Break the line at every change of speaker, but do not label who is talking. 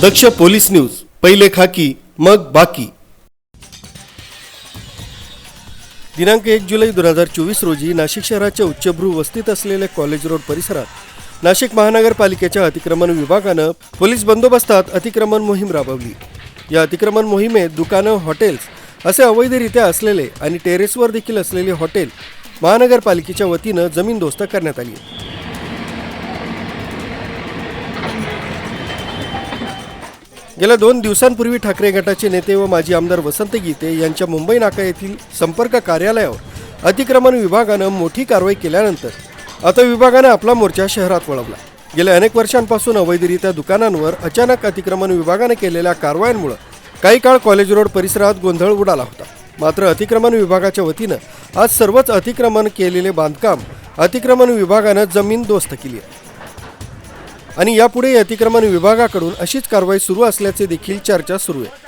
दक्ष police news पहिले खाकी मग बाकी. दिनांक एक जुलै दोन हजार चोवीस रोजी नाशिक शहराच्या उच्चभ्रू वस्तीत असलेल्या कॉलेज रोड परिसरात नाशिक महानगरपालिकेच्या अतिक्रमण विभागानं पोलीस बंदोबस्तात अतिक्रमण मोहीम राबवली. या अतिक्रमण मोहिमेत दुकानं हॉटेल्स असे अवैधरित्या असलेले आणि टेरेसवर देखील असलेले हॉटेल महानगरपालिकेच्या वतीनं जमीनदोस्त करण्यात आली. गेल्या दोन दिवसांपूर्वी ठाकरे गटाचे नेते व माजी आमदार वसंत गीते यांच्या मुंबई नाका येथील संपर्क कार्यालयावर अतिक्रमण विभागानं मोठी कारवाई केल्यानंतर आता विभागानं आपला मोर्चा शहरात वळवला. गेल्या अनेक वर्षांपासून अवैधरित्या दुकानांवर अचानक अतिक्रमण विभागानं केलेल्या कारवायांमुळे काही काळ कॉलेज रोड परिसरात गोंधळ उडाला होता. मात्र अतिक्रमण विभागाच्या वतीनं आज सर्वच अतिक्रमण केलेले बांधकाम अतिक्रमण विभागानं जमीन दोस्त केली आहे. आणि यापुढे अतिक्रमण विभागाकडून अशीच कारवाई सुरू असल्याचे देखील चर्चा सुरू आहे.